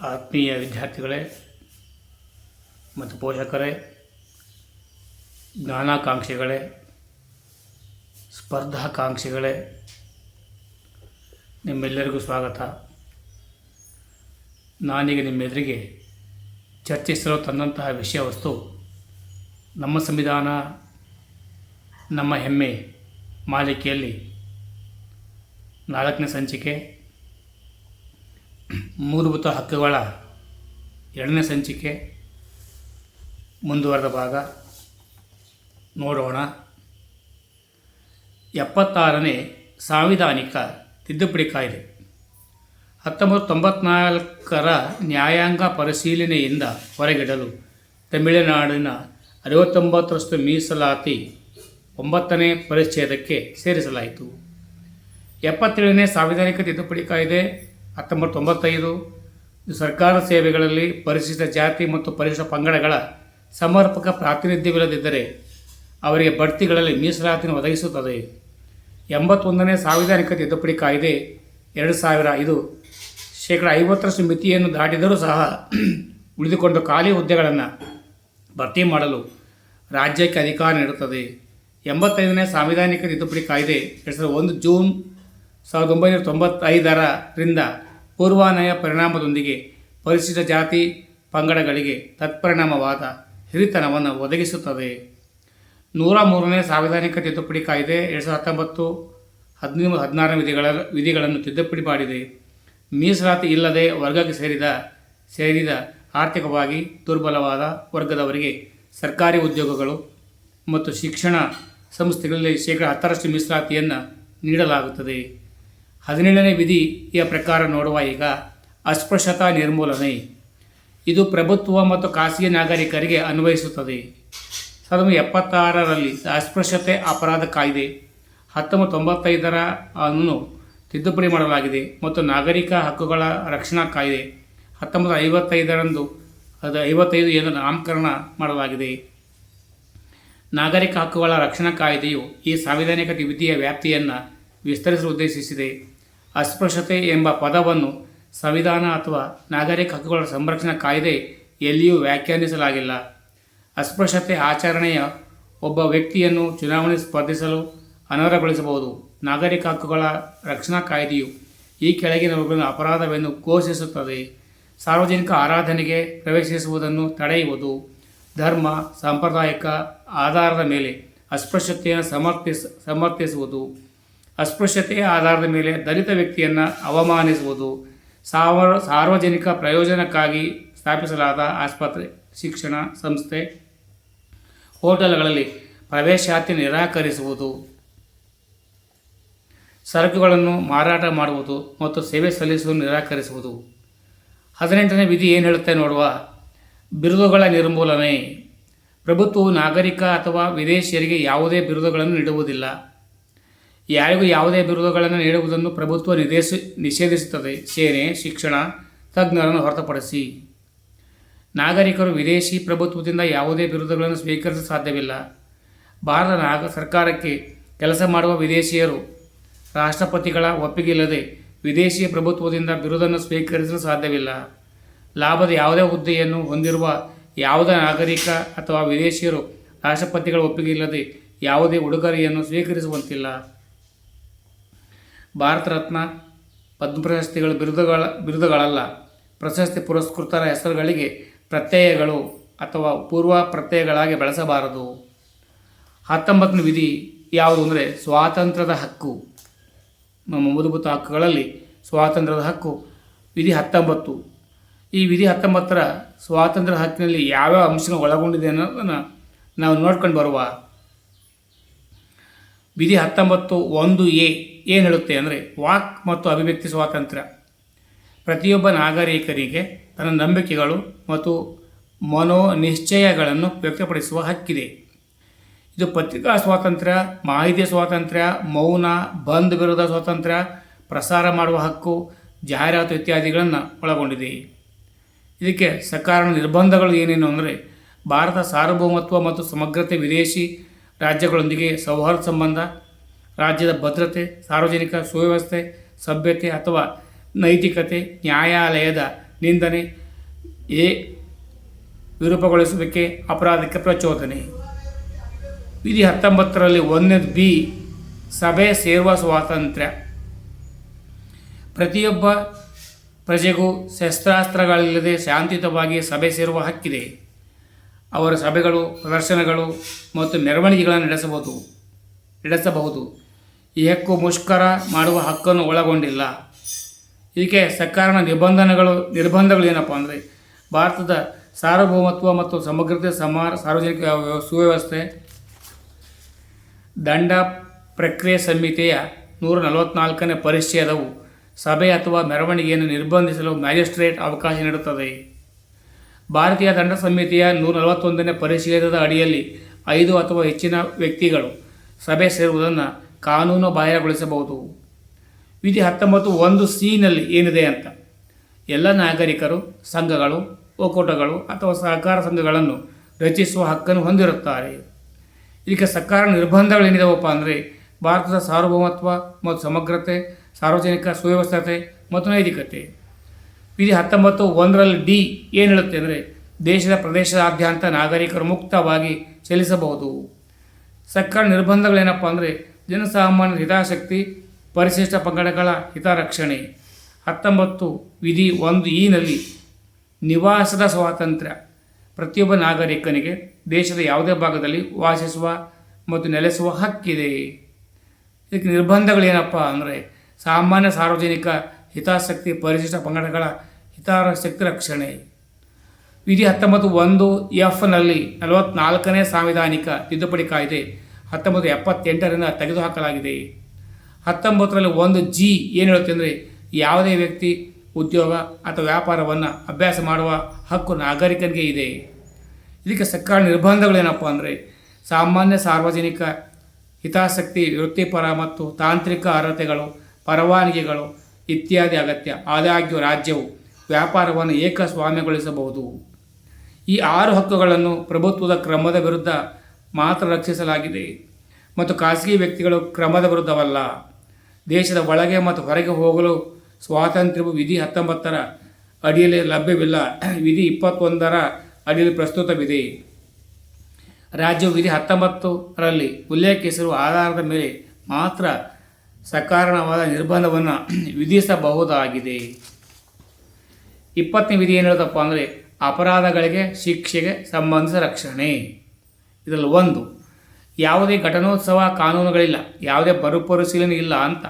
ಆತ್ಮೀಯ ವಿದ್ಯಾರ್ಥಿಗಳೇ ಮತ್ತು ಪೋಷಕರೇ, ಜ್ಞಾನಾಕಾಂಕ್ಷಿಗಳೇ, ಸ್ಪರ್ಧಾಕಾಂಕ್ಷಿಗಳೇ, ನಿಮ್ಮೆಲ್ಲರಿಗೂ ಸ್ವಾಗತ. ನಾನೀಗ ನಿಮ್ಮೆದುರಿಗೆ ಚರ್ಚಿಸಲು ತಂದಂತಹ ವಿಷಯ ವಸ್ತು, ನಮ್ಮ ಸಂವಿಧಾನ, ನಮ್ಮ ಹೆಮ್ಮೆ ಮಾಲಿಕೆಯಲ್ಲಿ ನಾಲ್ಕನೇ ಸಂಚಿಕೆ ಮೂಲಭೂತ ಹಕ್ಕುಗಳ ಎರಡನೇ ಸಂಚಿಕೆ ಮುಂದುವರೆದ ಭಾಗ. ನೋಡೋಣ. ಎಪ್ಪತ್ತಾರನೇ ಸಾಂವಿಧಾನಿಕ ತಿದ್ದುಪಡಿ ಕಾಯ್ದೆ. ಹತ್ತೊಂಬತ್ತು ತೊಂಬತ್ನಾಲ್ಕರ ನ್ಯಾಯಾಂಗ ಪರಿಶೀಲನೆಯಿಂದ ಹೊರಗಿಡಲು ತಮಿಳುನಾಡಿನ ಅರವತ್ತೊಂಬತ್ತರಷ್ಟು ಮೀಸಲಾತಿ ಒಂಬತ್ತನೇ ಪರಿಚ್ಛೇದಕ್ಕೆ ಸೇರಿಸಲಾಯಿತು. ಎಪ್ಪತ್ತೇಳನೇ ಸಾಂವಿಧಾನಿಕ ತಿದ್ದುಪಡಿ ಕಾಯ್ದೆ ಹತ್ತೊಂಬತ್ತು ತೊಂಬತ್ತೈದು ಸರ್ಕಾರ ಸೇವೆಗಳಲ್ಲಿ ಪರಿಶಿಷ್ಟ ಜಾತಿ ಮತ್ತು ಪರಿಶಿಷ್ಟ ಪಂಗಡಗಳ ಸಮರ್ಪಕ ಪ್ರಾತಿನಿಧ್ಯವಿಲ್ಲದಿದ್ದರೆ ಅವರಿಗೆ ಬಡ್ತಿಗಳಲ್ಲಿ ಮೀಸಲಾತಿಯನ್ನು ಒದಗಿಸುತ್ತದೆ. ಎಂಬತ್ತೊಂದನೇ ಸಾಂವಿಧಾನಿಕ ತಿದ್ದುಪಡಿ ಕಾಯ್ದೆ ಎರಡು ಸಾವಿರ ಇದು ಶೇಕಡ ಐವತ್ತರಷ್ಟು ಮಿತಿಯನ್ನು ದಾಟಿದರೂ ಸಹ ಉಳಿದುಕೊಂಡು ಖಾಲಿ ಹುದ್ದೆಗಳನ್ನು ಭರ್ತಿ ಮಾಡಲು ರಾಜ್ಯಕ್ಕೆ ಅಧಿಕಾರ ನೀಡುತ್ತದೆ. ಎಂಬತ್ತೈದನೇ ಸಾಂವಿಧಾನಿಕ ತಿದ್ದುಪಡಿ ಕಾಯ್ದೆ ಎರಡು ಸಾವಿರದ ಒಂದು ಜೂನ್ ಸಾವಿರದ ಒಂಬೈನೂರ ತೊಂಬತ್ತೈದರರಿಂದ ಪೂರ್ವಾನಯ ಪರಿಣಾಮದೊಂದಿಗೆ ಪರಿಶಿಷ್ಟ ಜಾತಿ ಪಂಗಡಗಳಿಗೆ ತತ್ಪರಿಣಾಮವಾದ ಹಿರಿತನವನ್ನು ಒದಗಿಸುತ್ತದೆ. ನೂರ ಮೂರನೇ ಸಾಂವಿಧಾನಿಕ ತಿದ್ದುಪಡಿ ಕಾಯ್ದೆ ಎರಡು ಸಾವಿರದ ಹತ್ತೊಂಬತ್ತು ಹದಿನೈದು ಹದಿನಾರನೇ ವಿಧಿಗಳ ವಿಧಿಗಳನ್ನು ತಿದ್ದುಪಡಿ ಮಾಡಿದೆ. ಮೀಸಲಾತಿ ಇಲ್ಲದೆ ವರ್ಗಕ್ಕೆ ಸೇರಿದ ಸೇರಿದ ಆರ್ಥಿಕವಾಗಿ ದುರ್ಬಲವಾದ ವರ್ಗದವರಿಗೆ ಸರ್ಕಾರಿ ಉದ್ಯೋಗಗಳು ಮತ್ತು ಶಿಕ್ಷಣ ಸಂಸ್ಥೆಗಳಲ್ಲಿ ಶೇಕಡ ಹತ್ತರಷ್ಟು ಮೀಸಲಾತಿಯನ್ನು ನೀಡಲಾಗುತ್ತದೆ. ಹದಿನೇಳನೇ ವಿಧಿಯ ಪ್ರಕಾರ ನೋಡುವ ಈಗ, ಅಸ್ಪೃಶ್ಯತಾ ನಿರ್ಮೂಲನೆ. ಇದು ಪ್ರಭುತ್ವ ಮತ್ತು ಖಾಸಗಿ ನಾಗರಿಕರಿಗೆ ಅನ್ವಯಿಸುತ್ತದೆ. ಸಾವಿರದ ಎಪ್ಪತ್ತಾರರಲ್ಲಿ ಅಸ್ಪೃಶ್ಯತೆ ಅಪರಾಧ ಕಾಯ್ದೆ ಹತ್ತೊಂಬತ್ತು ತೊಂಬತ್ತೈದರ ಅನ್ನು ತಿದ್ದುಪಡಿ ಮಾಡಲಾಗಿದೆ ಮತ್ತು ನಾಗರಿಕ ಹಕ್ಕುಗಳ ರಕ್ಷಣಾ ಕಾಯ್ದೆ ಹತ್ತೊಂಬತ್ತು ಐವತ್ತೈದರಂದು ಅದು ಐವತ್ತೈದು ಎಂದು ನಾಮಕರಣ ಮಾಡಲಾಗಿದೆ. ನಾಗರಿಕ ಹಕ್ಕುಗಳ ರಕ್ಷಣಾ ಕಾಯ್ದೆಯು ಈ ಸಾಂವಿಧಾನಿಕ ವಿಧಿಯ ವ್ಯಾಪ್ತಿಯನ್ನು ವಿಸ್ತರಿಸಲು ಉದ್ದೇಶಿಸಿದೆ. ಅಸ್ಪೃಶ್ಯತೆ ಎಂಬ ಪದವನ್ನು ಸಂವಿಧಾನ ಅಥವಾ ನಾಗರಿಕ ಹಕ್ಕುಗಳ ಸಂರಕ್ಷಣಾ ಕಾಯ್ದೆ ಎಲ್ಲಿಯೂ ವ್ಯಾಖ್ಯಾನಿಸಲಾಗಿಲ್ಲ. ಅಸ್ಪೃಶ್ಯತೆ ಆಚರಣೆಯ ಒಬ್ಬ ವ್ಯಕ್ತಿಯನ್ನು ಚುನಾವಣೆ ಸ್ಪರ್ಧಿಸಲು ಅನರ್ಹಗೊಳಿಸಬಹುದು. ನಾಗರಿಕ ಹಕ್ಕುಗಳ ರಕ್ಷಣಾ ಕಾಯ್ದೆಯು ಈ ಕೆಳಗಿನವುಗಳನ್ನು ಅಪರಾಧವೆಂದು ಘೋಷಿಸುತ್ತದೆ. ಸಾರ್ವಜನಿಕ ಆರಾಧನೆಗೆ ಪ್ರವೇಶಿಸುವುದನ್ನು ತಡೆಯುವುದು ಧರ್ಮ, ಸಾಂಪ್ರದಾಯಿಕ ಆಧಾರದ ಮೇಲೆ ಅಸ್ಪೃಶ್ಯತೆಯನ್ನು ಸಮರ್ಥಿಸ, ಸಮರ್ಥಿಸುವುದು. ಅಸ್ಪೃಶ್ಯತೆಯ ಆಧಾರದ ಮೇಲೆ ದಲಿತ ವ್ಯಕ್ತಿಯನ್ನು ಅವಮಾನಿಸುವುದು ಸಾವ ಸಾರ್ವಜನಿಕ ಪ್ರಯೋಜನಕ್ಕಾಗಿ ಸ್ಥಾಪಿಸಲಾದ ಆಸ್ಪತ್ರೆ, ಶಿಕ್ಷಣ ಸಂಸ್ಥೆ, ಹೋಟೆಲ್ಗಳಲ್ಲಿ ಪ್ರವೇಶಾತಿ ನಿರಾಕರಿಸುವುದು, ಸರಕುಗಳನ್ನು ಮಾರಾಟ ಮಾಡುವುದು ಮತ್ತು ಸೇವೆ ಸಲ್ಲಿಸುವುದು ನಿರಾಕರಿಸುವುದು. ಹದಿನೆಂಟನೇ ವಿಧಿ ಏನು ಹೇಳುತ್ತೆ ನೋಡುವ? ಬಿರುದುಗಳ ನಿರ್ಮೂಲನೆ. ಪ್ರಭುತ್ವವು ನಾಗರಿಕ ಅಥವಾ ವಿದೇಶಿಯರಿಗೆ ಯಾವುದೇ ಬಿರುದುಗಳನ್ನು ನೀಡುವುದಿಲ್ಲ. ಯಾರಿಗೂ ಯಾವುದೇ ಬಿರುದುಗಳನ್ನು ನೀಡುವುದನ್ನು ಪ್ರಭುತ್ವ ನಿದೇಶ ನಿಷೇಧಿಸುತ್ತದೆ. ಸೇನೆ, ಶಿಕ್ಷಣ, ತಜ್ಞರನ್ನು ಹೊರತುಪಡಿಸಿ. ನಾಗರಿಕರು ವಿದೇಶಿ ಪ್ರಭುತ್ವದಿಂದ ಯಾವುದೇ ಬಿರುದುಗಳನ್ನು ಸ್ವೀಕರಿಸಲು ಸಾಧ್ಯವಿಲ್ಲ. ಭಾರತ ನಾಗ, ಸರ್ಕಾರಕ್ಕೆ ಕೆಲಸ ಮಾಡುವ ವಿದೇಶಿಯರು, ರಾಷ್ಟ್ರಪತಿಗಳ ಒಪ್ಪಿಗೆ ಇಲ್ಲದೆ ವಿದೇಶಿ ಪ್ರಭುತ್ವದಿಂದ ಬಿರುದನ್ನು ಸ್ವೀಕರಿಸಲು ಸಾಧ್ಯವಿಲ್ಲ. ಲಾಭದ ಯಾವುದೇ ಹುದ್ದೆಯನ್ನು ಹೊಂದಿರುವ ಯಾವುದೇ ನಾಗರಿಕ ಅಥವಾ ವಿದೇಶಿಯರು ರಾಷ್ಟ್ರಪತಿಗಳ ಒಪ್ಪಿಗೆ ಇಲ್ಲದೆ ಯಾವುದೇ ಉಡುಗೊರೆಯನ್ನು ಸ್ವೀಕರಿಸುವಂತಿಲ್ಲ. ಭಾರತ ರತ್ನ, ಪದ್ಮ ಪ್ರಶಸ್ತಿಗಳು ಬಿರುದುಗಳ, ಬಿರುದುಗಳಲ್ಲ, ಪ್ರಶಸ್ತಿ ಪುರಸ್ಕೃತರ ಹೆಸರುಗಳಿಗೆ ಪ್ರತ್ಯಯಗಳು ಅಥವಾ ಪೂರ್ವ ಪ್ರತ್ಯಯಗಳಾಗಿ ಬಳಸಬಾರದು. ಹತ್ತೊಂಬತ್ತನೇ ವಿಧಿ ಯಾವುದು ಅಂದರೆ ಸ್ವಾತಂತ್ರ್ಯದ ಹಕ್ಕು. ನಮ್ಮ ಮೂಲಭೂತ ಹಕ್ಕುಗಳಲ್ಲಿ ಸ್ವಾತಂತ್ರ್ಯದ ಹಕ್ಕು. ವಿಧಿ ಹತ್ತೊಂಬತ್ತು. ಈ ವಿಧಿ ಹತ್ತೊಂಬತ್ತರ ಸ್ವಾತಂತ್ರ್ಯ ಹಕ್ಕಿನಲ್ಲಿ ಯಾವ್ಯಾವ ಅಂಶಗಳು ಒಳಗೊಂಡಿದೆ ಅನ್ನೋದನ್ನು ನಾವು ನೋಡ್ಕೊಂಡು ಬರುವ. ವಿಧಿ ಹತ್ತೊಂಬತ್ತು ಒಂದು ಎ. ಏನು ಹೇಳುತ್ತೆ ಅಂದರೆ ವಾಕ್ ಮತ್ತು ಅಭಿವ್ಯಕ್ತಿ ಸ್ವಾತಂತ್ರ್ಯ. ಪ್ರತಿಯೊಬ್ಬ ನಾಗರಿಕರಿಗೆ ತನ್ನ ನಂಬಿಕೆಗಳು ಮತ್ತು ಮನೋ ನಿಶ್ಚಯಗಳನ್ನು ವ್ಯಕ್ತಪಡಿಸುವ ಹಕ್ಕಿದೆ. ಇದು ಪತ್ರಿಕಾ ಸ್ವಾತಂತ್ರ್ಯ, ಮಾಹಿತಿ ಸ್ವಾತಂತ್ರ್ಯ, ಮೌನ, ಬಂದ್ ವಿರೋಧ ಸ್ವಾತಂತ್ರ್ಯ, ಪ್ರಸಾರ ಮಾಡುವ ಹಕ್ಕು, ಜಾಹೀರಾತು ಇತ್ಯಾದಿಗಳನ್ನು ಒಳಗೊಂಡಿದೆ. ಇದಕ್ಕೆ ಸಕಾರಣ ನಿರ್ಬಂಧಗಳು ಏನೇನು ಅಂದರೆ ಭಾರತ ಸಾರ್ವಭೌಮತ್ವ ಮತ್ತು ಸಮಗ್ರತೆ ವಿದೇಶಿ ರಾಜ್ಯಗಳೊಂದಿಗೆ ಸೌಹಾರ್ದ ಸಂಬಂಧ ರಾಜ್ಯದ ಭದ್ರತೆ, ಸಾರ್ವಜನಿಕ ಸುವ್ಯವಸ್ಥೆ, ಸಭ್ಯತೆ ಅಥವಾ ನೈತಿಕತೆ, ನ್ಯಾಯಾಲಯದ ನಿಂದನೆ ಎ ವಿರೂಪಗೊಳಿಸುವಿಕೆ ಅಪರಾಧಕ್ಕೆ ಪ್ರಚೋದನೆ. ವಿಧಿ ಹತ್ತೊಂಬತ್ತರಲ್ಲಿ ಒಂದನೇದು ಬಿ, ಸಭೆ ಸೇರುವ ಸ್ವಾತಂತ್ರ್ಯ. ಪ್ರತಿಯೊಬ್ಬ ಪ್ರಜೆಗೂ ಶಸ್ತ್ರಾಸ್ತ್ರಗಳಿಲ್ಲದೆ ಶಾಂತಿಯುತವಾಗಿ ಸಭೆ ಸೇರುವ ಹಕ್ಕಿದೆ. ಅವರ ಸಭೆಗಳು, ಪ್ರದರ್ಶನಗಳು ಮತ್ತು ಮೆರವಣಿಗೆಗಳನ್ನು ನಡೆಸಬಹುದು ನಡೆಸಬಹುದು. ಈ ಹಕ್ಕು ಮುಷ್ಕರ ಮಾಡುವ ಹಕ್ಕನ್ನು ಒಳಗೊಂಡಿಲ್ಲ. ಇದಕ್ಕೆ ಸರ್ಕಾರನ ನಿಬಂಧನೆಗಳು, ನಿರ್ಬಂಧಗಳು ಏನಪ್ಪ ಅಂದರೆ, ಭಾರತದ ಸಾರ್ವಭೌಮತ್ವ ಮತ್ತು ಸಮಗ್ರತೆ, ಸಮಾರ, ಸಾರ್ವಜನಿಕ ವ್ಯವ- ಸುವ್ಯವಸ್ಥೆ, ದಂಡ ಪ್ರಕ್ರಿಯೆ ಸಂಹಿತೆಯ ನೂರ ನಲವತ್ತ್ನಾಲ್ಕನೇ ಪರಿಚ್ಛೇದವು ಸಭೆ ಅಥವಾ ಮೆರವಣಿಗೆಯನ್ನು ನಿರ್ಬಂಧಿಸಲು ಮ್ಯಾಜಿಸ್ಟ್ರೇಟ್ ಅವಕಾಶ ನೀಡುತ್ತದೆ. ಭಾರತೀಯ ದಂಡ ಸಂಹಿತೆಯ ನೂರ ನಲವತ್ತೊಂದನೇ ಪರಿಚ್ಛೇದದ ಅಡಿಯಲ್ಲಿ ಐದು ಅಥವಾ ಹೆಚ್ಚಿನ ವ್ಯಕ್ತಿಗಳು ಸಭೆ ಸೇರುವುದನ್ನು ಕಾನೂನು ಬಾಹಿರಗೊಳಿಸಬಹುದು. ವಿಧಿ ಹತ್ತೊಂಬತ್ತು ಒಂದು ಸಿನಲ್ಲಿ ಏನಿದೆ ಅಂತ? ಎಲ್ಲ ನಾಗರಿಕರು, ಸಂಘಗಳು, ಒಕ್ಕೂಟಗಳು ಅಥವಾ ಸಹಕಾರ ಸಂಘಗಳನ್ನು ರಚಿಸುವ ಹಕ್ಕನ್ನು ಹೊಂದಿರುತ್ತಾರೆ. ಇದಕ್ಕೆ ಸರ್ಕಾರ ನಿರ್ಬಂಧಗಳೇನಿದಾವಪ್ಪ ಅಂದರೆ ಭಾರತದ ಸಾರ್ವಭೌಮತ್ವ ಮತ್ತು ಸಮಗ್ರತೆ, ಸಾರ್ವಜನಿಕ ಸುವ್ಯವಸ್ಥತೆ ಮತ್ತು ನೈತಿಕತೆ. ವಿಧಿ ಹತ್ತೊಂಬತ್ತು ಒಂದರಲ್ಲಿ ಡಿ ಏನು ಹೇಳುತ್ತೆ ಅಂದರೆ ದೇಶದ ಪ್ರದೇಶದಾದ್ಯಂತ ನಾಗರಿಕರು ಮುಕ್ತವಾಗಿ ಚಲಿಸಬಹುದು. ಸರ್ಕಾರ ನಿರ್ಬಂಧಗಳೇನಪ್ಪ ಅಂದರೆ ಜನಸಾಮಾನ್ಯರ ಹಿತಾಸಕ್ತಿ ಪರಿಶಿಷ್ಟ ಪಂಗಡಗಳ ಹಿತರಕ್ಷಣೆ. ಹತ್ತೊಂಬತ್ತು ವಿಧಿ ಒಂದು ಈನಲ್ಲಿ ನಿವಾಸದ ಸ್ವಾತಂತ್ರ್ಯ. ಪ್ರತಿಯೊಬ್ಬ ನಾಗರಿಕನಿಗೆ ದೇಶದ ಯಾವುದೇ ಭಾಗದಲ್ಲಿ ವಾಸಿಸುವ ಮತ್ತು ನೆಲೆಸುವ ಹಕ್ಕಿದೆ. ಇದಕ್ಕೆ ನಿರ್ಬಂಧಗಳೇನಪ್ಪ ಅಂದರೆ ಸಾಮಾನ್ಯ ಸಾರ್ವಜನಿಕ ಹಿತಾಸಕ್ತಿ ಪರಿಶಿಷ್ಟ ಪಂಗಡಗಳ ಹಿತಾಸಕ್ತಿ ರಕ್ಷಣೆ. ವಿಧಿ ಹತ್ತೊಂಬತ್ತು ಒಂದು ಎಫ್ನಲ್ಲಿ ನಲವತ್ತ್ನಾಲ್ಕನೇ ಸಾಂವಿಧಾನಿಕ ತಿದ್ದುಪಡಿ ಕಾಯ್ದೆ ಹತ್ತೊಂಬತ್ತು ಎಪ್ಪತ್ತೆಂಟರಿಂದ ತೆಗೆದುಹಾಕಲಾಗಿದೆ. ಹತ್ತೊಂಬತ್ತರಲ್ಲಿ ಒಂದು ಜಿ ಏನು ಹೇಳುತ್ತೆ ಅಂದರೆ ಯಾವುದೇ ವ್ಯಕ್ತಿ ಉದ್ಯೋಗ ಅಥವಾ ವ್ಯಾಪಾರವನ್ನು ಅಭ್ಯಾಸ ಮಾಡುವ ಹಕ್ಕು ನಾಗರಿಕನಿಗೆ ಇದೆ. ಇದಕ್ಕೆ ಸರ್ಕಾರ ನಿರ್ಬಂಧಗಳೇನಪ್ಪ ಅಂದರೆ ಸಾಮಾನ್ಯ ಸಾರ್ವಜನಿಕ ಹಿತಾಸಕ್ತಿ, ವೃತ್ತಿಪರ ಮತ್ತು ತಾಂತ್ರಿಕ ಅರ್ಹತೆಗಳು, ಪರವಾನಗಿಗಳು ಇತ್ಯಾದಿ ಅಗತ್ಯ. ಆದಾಗ್ಯೂ ರಾಜ್ಯವು ವ್ಯಾಪಾರವನ್ನು ಏಕಸ್ವಾಮ್ಯಗೊಳಿಸಬಹುದು. ಈ ಆರು ಹಕ್ಕುಗಳನ್ನು ಪ್ರಭುತ್ವದ ಕ್ರಮದ ವಿರುದ್ಧ ಮಾತ್ರ ರಕ್ಷಿಸಲಾಗಿದೆ. ಮತ್ತು ಖಾಸಗಿ ವ್ಯಕ್ತಿಗಳು ಕ್ರಮದ ವಿರುದ್ಧವಲ್ಲ. ದೇಶದ ಒಳಗೆ ಮತ್ತು ಹೊರಗೆ ಹೋಗಲು ಸ್ವಾತಂತ್ರ್ಯವು ವಿಧಿ ಹತ್ತೊಂಬತ್ತರ ಅಡಿಯಲ್ಲಿ ಲಭ್ಯವಿಲ್ಲ. ವಿಧಿ ಇಪ್ಪತ್ತೊಂದರ ಅಡಿಯಲ್ಲಿ ಪ್ರಸ್ತುತವಿದೆ. ರಾಜ್ಯವು ವಿಧಿ ಹತ್ತೊಂಬತ್ತರಲ್ಲಿ ಉಲ್ಲೇಖಿಸಿರುವ ಆಧಾರದ ಮೇಲೆ ಮಾತ್ರ ಸಕಾರಣವಾದ ನಿರ್ಬಂಧವನ್ನು ವಿಧಿಸಬಹುದಾಗಿದೆ. ಇಪ್ಪತ್ತನೇ ವಿಧಿ ಏನು ಹೇಳೋದಪ್ಪ ಅಂದರೆ ಅಪರಾಧಗಳಿಗೆ ಶಿಕ್ಷೆಗೆ ಸಂಬಂಧಿಸಿದ ರಕ್ಷಣೆ. ಇದರಲ್ಲಿ ಒಂದು, ಯಾವುದೇ ಘಟನೋತ್ಸವ ಕಾನೂನುಗಳಿಲ್ಲ, ಯಾವುದೇ ಬರುಪರಿಶೀಲನೆ ಇಲ್ಲ ಅಂತ.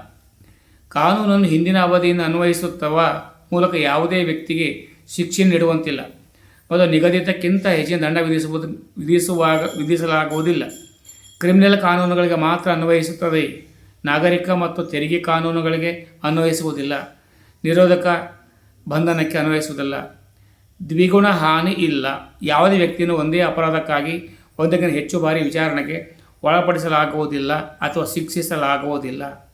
ಕಾನೂನನ್ನು ಹಿಂದಿನ ಅವಧಿಯನ್ನು ಅನ್ವಯಿಸುತ್ತವ ಮೂಲಕ ಯಾವುದೇ ವ್ಯಕ್ತಿಗೆ ಶಿಕ್ಷೆ ನೀಡುವಂತಿಲ್ಲ. ಮತ್ತು ನಿಗದಿತಕ್ಕಿಂತ ಹೆಚ್ಚಿನ ದಂಡ ವಿಧಿಸುವುದು, ವಿಧಿಸುವಾಗ, ವಿಧಿಸಲಾಗುವುದಿಲ್ಲ. ಕ್ರಿಮಿನಲ್ ಕಾನೂನುಗಳಿಗೆ ಮಾತ್ರ ಅನ್ವಯಿಸುತ್ತದೆ. ನಾಗರಿಕ ಮತ್ತು ತೆರಿಗೆ ಕಾನೂನುಗಳಿಗೆ ಅನ್ವಯಿಸುವುದಿಲ್ಲ. ನಿರೋಧಕ ಬಂಧನಕ್ಕೆ ಅನ್ವಯಿಸುವುದಿಲ್ಲ. ದ್ವಿಗುಣ ಹಾನಿ ಇಲ್ಲ. ಯಾವುದೇ ವ್ಯಕ್ತಿಯನ್ನು ಒಂದೇ ಅಪರಾಧಕ್ಕಾಗಿ ಒಂದಕ್ಕಿಂತ ಹೆಚ್ಚು ಬಾರಿ ವಿಚಾರಣೆಗೆ ಒಳಪಡಿಸಲಾಗುವುದಿಲ್ಲ ಅಥವಾ ಶಿಕ್ಷಿಸಲಾಗುವುದಿಲ್ಲ.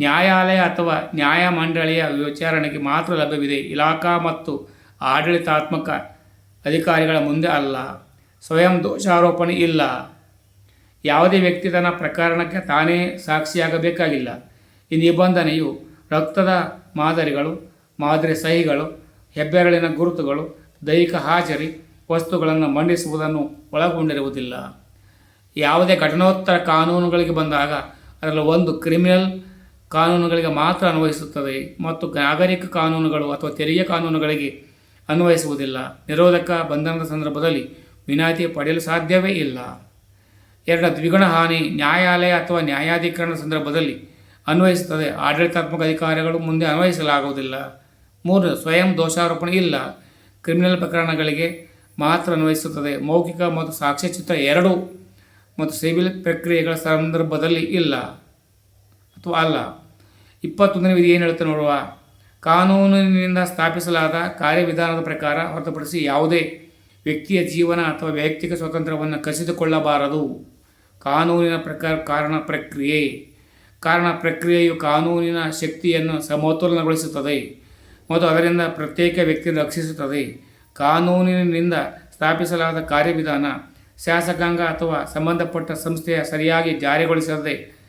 ನ್ಯಾಯಾಲಯ ಅಥವಾ ನ್ಯಾಯಮಂಡಳಿಯ ವಿಚಾರಣೆಗೆ ಮಾತ್ರ ಲಭ್ಯವಿದೆ. ಇಲಾಖಾ ಮತ್ತು ಆಡಳಿತಾತ್ಮಕ ಅಧಿಕಾರಿಗಳ ಮುಂದೆ ಅಲ್ಲ. ಸ್ವಯಂ ದೋಷಾರೋಪಣೆ ಇಲ್ಲ. ಯಾವುದೇ ವ್ಯಕ್ತಿ ತನ್ನ ಪ್ರಕರಣಕ್ಕೆ ತಾನೇ ಸಾಕ್ಷಿಯಾಗಬೇಕಾಗಿಲ್ಲ. ಈ ನಿಬಂಧನೆಯು ರಕ್ತದ ಮಾದರಿಗಳು, ಮಾದರಿ ಸಹಿಗಳು, ಹೆಬ್ಬೆರಳಿನ ಗುರುತುಗಳು, ದೈಹಿಕ ಹಾಜರಿ ವಸ್ತುಗಳನ್ನು ಮಂಡಿಸುವುದನ್ನು ಒಳಗೊಂಡಿರುವುದಿಲ್ಲ. ಯಾವುದೇ ಘಟನೋತ್ತರ ಕಾನೂನುಗಳಿಗೆ ಬಂದಾಗ ಅದರಲ್ಲಿ ಒಂದು ಕ್ರಿಮಿನಲ್ ಕಾನೂನುಗಳಿಗೆ ಮಾತ್ರ ಅನ್ವಯಿಸುತ್ತದೆ ಮತ್ತು ನಾಗರಿಕ ಕಾನೂನುಗಳು ಅಥವಾ ತೆರಿಗೆ ಕಾನೂನುಗಳಿಗೆ ಅನ್ವಯಿಸುವುದಿಲ್ಲ. ನಿರೋಧಕ ಬಂಧನದ ಸಂದರ್ಭದಲ್ಲಿ ವಿನಾಯಿತಿ ಪಡೆಯಲು ಸಾಧ್ಯವೇ ಇಲ್ಲ. ಎರಡ ದ್ವಿಗುಣ ಹಾನಿ ನ್ಯಾಯಾಲಯ ಅಥವಾ ನ್ಯಾಯಾಧಿಕರಣದ ಸಂದರ್ಭದಲ್ಲಿ ಅನ್ವಯಿಸುತ್ತದೆ. ಆಡಳಿತಾತ್ಮಕ ಅಧಿಕಾರಿಗಳು ಮುಂದೆ ಅನ್ವಯಿಸಲಾಗುವುದಿಲ್ಲ. ಮೂರು ಸ್ವಯಂ ದೋಷಾರೋಪಣೆ ಇಲ್ಲ. ಕ್ರಿಮಿನಲ್ ಪ್ರಕರಣಗಳಿಗೆ ಮಾತ್ರ ಅನ್ವಯಿಸುತ್ತದೆ. ಮೌಖಿಕ ಮತ್ತು ಸಾಕ್ಷ್ಯಚಿತ್ರ ಎರಡು ಮತ್ತು ಸಿವಿಲ್ ಪ್ರಕ್ರಿಯೆಗಳ ಸಂದರ್ಭದಲ್ಲಿ ಇಲ್ಲ. ಅಥವಾ ಅಲ್ಲ. ಇಪ್ಪತ್ತೊಂದನೇ ವಿಧಿ ಏನು ಹೇಳುತ್ತೆ ನೋಡುವ. ಕಾನೂನಿನಿಂದ ಸ್ಥಾಪಿಸಲಾದ ಕಾರ್ಯವಿಧಾನದ ಪ್ರಕಾರ ಹೊರತುಪಡಿಸಿ ಯಾವುದೇ ವ್ಯಕ್ತಿಯ ಜೀವನ ಅಥವಾ ವೈಯಕ್ತಿಕ ಸ್ವಾತಂತ್ರ್ಯವನ್ನು ಕಸಿದುಕೊಳ್ಳಬಾರದು. ಕಾನೂನಿನ ಪ್ರಕಾರ ಕಾರಣ ಪ್ರಕ್ರಿಯೆ. ಕಾರಣ ಪ್ರಕ್ರಿಯೆಯು ಕಾನೂನಿನ ಶಕ್ತಿಯನ್ನು ಸಮತೋಲನಗೊಳಿಸುತ್ತದೆ ಮತ್ತು ಅದರಿಂದ ಪ್ರತ್ಯೇಕ ವ್ಯಕ್ತಿಯನ್ನು ರಕ್ಷಿಸುತ್ತದೆ. ಕಾನೂನಿನಿಂದ ಸ್ಥಾಪಿಸಲಾದ ಕಾರ್ಯವಿಧಾನ ಶಾಸಕಾಂಗ ಅಥವಾ ಸಂಬಂಧಪಟ್ಟ ಸಂಸ್ಥೆಯ ಸರಿಯಾಗಿ ಜಾರಿಗೊಳಿಸದೆ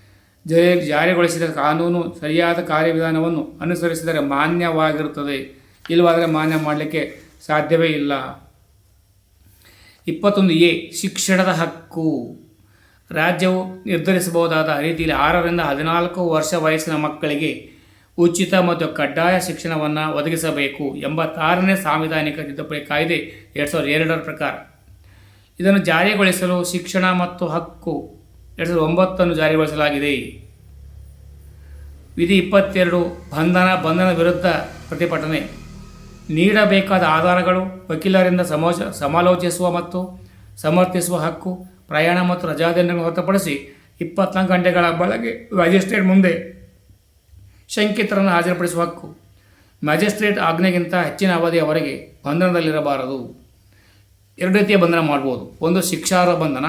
ಜಾರಿಗೊಳಿಸಿದ ಕಾನೂನು ಸರಿಯಾದ ಕಾರ್ಯವಿಧಾನವನ್ನು ಅನುಸರಿಸಿದರೆ ಮಾನ್ಯವಾಗಿರುತ್ತದೆ. ಇಲ್ಲವಾದರೆ ಮಾನ್ಯ ಮಾಡಲಿಕ್ಕೆ ಸಾಧ್ಯವೇ ಇಲ್ಲ. ಇಪ್ಪತ್ತೊಂದು ಎ, ಶಿಕ್ಷಣದ ಹಕ್ಕು. ರಾಜ್ಯವು ನಿರ್ಧರಿಸಬಹುದಾದ ರೀತಿಯಲ್ಲಿ ಆರರಿಂದ ಹದಿನಾಲ್ಕು ವರ್ಷ ವಯಸ್ಸಿನ ಮಕ್ಕಳಿಗೆ ಉಚಿತ ಮತ್ತು ಕಡ್ಡಾಯ ಶಿಕ್ಷಣವನ್ನು ಒದಗಿಸಬೇಕು ಎಂಬತ್ತಾರನೇ ಸಾಂವಿಧಾನಿಕ ತಿದ್ದುಪಡಿ ಕಾಯ್ದೆ ಎರಡು ಸಾವಿರದ ಎರಡರ ಪ್ರಕಾರ. ಇದನ್ನು ಜಾರಿಗೊಳಿಸಲು ಶಿಕ್ಷಣ ಮತ್ತು ಹಕ್ಕು ಎರಡು ಸಾವಿರದ ಒಂಬತ್ತನ್ನು ಜಾರಿಗೊಳಿಸಲಾಗಿದೆ. ವಿಧಿ ಇಪ್ಪತ್ತೆರಡು, ಬಂಧನ ಬಂಧನ ವಿರುದ್ಧ ಪ್ರತಿಭಟನೆ. ನೀಡಬೇಕಾದ ಆಧಾರಗಳು, ವಕೀಲರಿಂದ ಸಮೋಚ ಸಮಾಲೋಚಿಸುವ ಮತ್ತು ಸಮರ್ಥಿಸುವ ಹಕ್ಕು, ಪ್ರಯಾಣ ಮತ್ತು ರಜಾದಿನಗಳನ್ನು ಹೊರತುಪಡಿಸಿ ಇಪ್ಪತ್ನಾಲ್ಕು ಗಂಟೆಗಳ ಬಳಗೆ, ಮ್ಯಾಜಿಸ್ಟ್ರೇಟ್ ಮುಂದೆ ಶಂಕಿತರನ್ನು ಹಾಜರುಪಡಿಸುವ ಹಕ್ಕು. ಮ್ಯಾಜಿಸ್ಟ್ರೇಟ್ ಆಜ್ಞೆಗಿಂತ ಹೆಚ್ಚಿನ ಅವಧಿಯವರೆಗೆ ಬಂಧನದಲ್ಲಿರಬಾರದು. ಎರಡು ರೀತಿಯ ಬಂಧನ ಮಾಡ್ಬೋದು. ಒಂದು ಶಿಕ್ಷಾರ್ಹ ಬಂಧನ,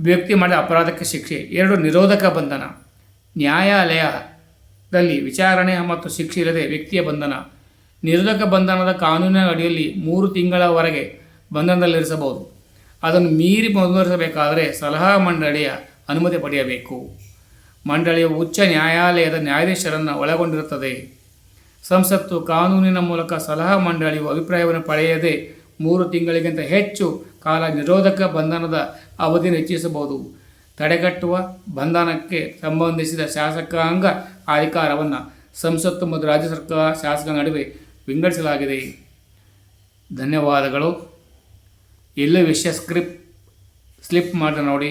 ವ್ಯಕ್ತಿ ಮಾಡಿದ ಅಪರಾಧಕ್ಕೆ ಶಿಕ್ಷೆ. ಎರಡು, ನಿರೋಧಕ ಬಂಧನ. ನ್ಯಾಯಾಲಯದಲ್ಲಿ ವಿಚಾರಣೆ ಮತ್ತು ಶಿಕ್ಷೆ ಇಲ್ಲದೆ ವ್ಯಕ್ತಿಯ ಬಂಧನ. ನಿರೋಧಕ ಬಂಧನದ ಕಾನೂನಿನ ಅಡಿಯಲ್ಲಿ ಮೂರು ತಿಂಗಳವರೆಗೆ ಬಂಧನದಲ್ಲಿರಿಸಬಹುದು. ಅದನ್ನು ಮೀರಿ ಮುಂದುವರಿಸಬೇಕಾದರೆ ಸಲಹಾ ಮಂಡಳಿಯ ಅನುಮತಿ ಪಡೆಯಬೇಕು. ಮಂಡಳಿಯು ಉಚ್ಚ ನ್ಯಾಯಾಲಯದ ನ್ಯಾಯಾಧೀಶರನ್ನು ಒಳಗೊಂಡಿರುತ್ತದೆ. ಸಂಸತ್ತು ಕಾನೂನಿನ ಮೂಲಕ ಸಲಹಾ ಮಂಡಳಿಯು ಅಭಿಪ್ರಾಯವನ್ನು ಪಡೆಯದೆ ಮೂರು ತಿಂಗಳಿಗಿಂತ ಹೆಚ್ಚು ಕಾಲ ನಿರೋಧಕ ಬಂಧನದ ಅವಧಿಯನ್ನು ಹೆಚ್ಚಿಸಬಹುದು ತಡೆಗಟ್ಟುವ ಬಂಧನಕ್ಕೆ ಸಂಬಂಧಿಸಿದ ಶಾಸಕಾಂಗ ಅಧಿಕಾರವನ್ನು ಸಂಸತ್ತು ಮತ್ತು ರಾಜ್ಯ ಸರ್ಕಾರ ಶಾಸಕ ನಡುವೆ ವಿಂಗಡಿಸಲಾಗಿದೆ. ಧನ್ಯವಾದಗಳು. ಎಲ್ಲ ವಿಷಯ ಸ್ಕ್ರಿಪ್ಟ್ ಸ್ಲಿಪ್ ಮಾಡಿ ನೋಡಿ,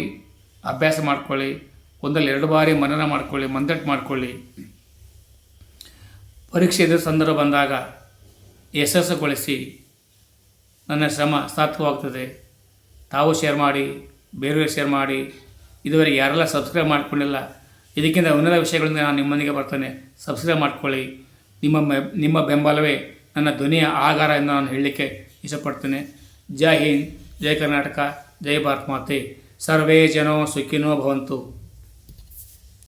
ಅಭ್ಯಾಸ ಮಾಡ್ಕೊಳ್ಳಿ. ಒಂದಲ್ಲಿ ಎರಡು ಬಾರಿ ಮನನ ಮಾಡ್ಕೊಳ್ಳಿ ಮಂದಟ್ಟು ಮಾಡ್ಕೊಳ್ಳಿ. ಪರೀಕ್ಷೆ ಎದುರು ಸಂದರ್ಭ ಬಂದಾಗ ಯಶಸ್ಸುಗೊಳಿಸಿ ನನ್ನ ಶ್ರಮ ಸಾರ್ಥಕವಾಗ್ತದೆ. ತಾವು ಶೇರ್ ಮಾಡಿ, ಬೇರೆಯವರು ಶೇರ್ ಮಾಡಿ ಇದುವರೆಗೆ ಯಾರೆಲ್ಲ ಸಬ್ಸ್ಕ್ರೈಬ್ ಮಾಡ್ಕೊಂಡಿಲ್ಲ, ಇದಕ್ಕಿಂತ ಉನ್ನತ ವಿಷಯಗಳಿಂದ ನಾನು ನಿಮ್ಮೊಂದಿಗೆ ಬರ್ತೇನೆ. ಸಬ್ಸ್ಕ್ರೈಬ್ ಮಾಡಿಕೊಳ್ಳಿ. ನಿಮ್ಮ ನಿಮ್ಮ ಬೆಂಬಲವೇ ನನ್ನ ಧ್ವನಿಯ ಆಗಾರ ಎಂದು ನಾನು ಹೇಳಲಿಕ್ಕೆ ಇಷ್ಟಪಡ್ತೇನೆ. ಜೈ ಹಿಂದ್, ಜೈ ಕರ್ನಾಟಕ, ಜೈ ಭಾರತ್ ಮಾತೆ. ಸರ್ವೇ ಜನೋ ಸುಖಿನೋ ಭವಂತು.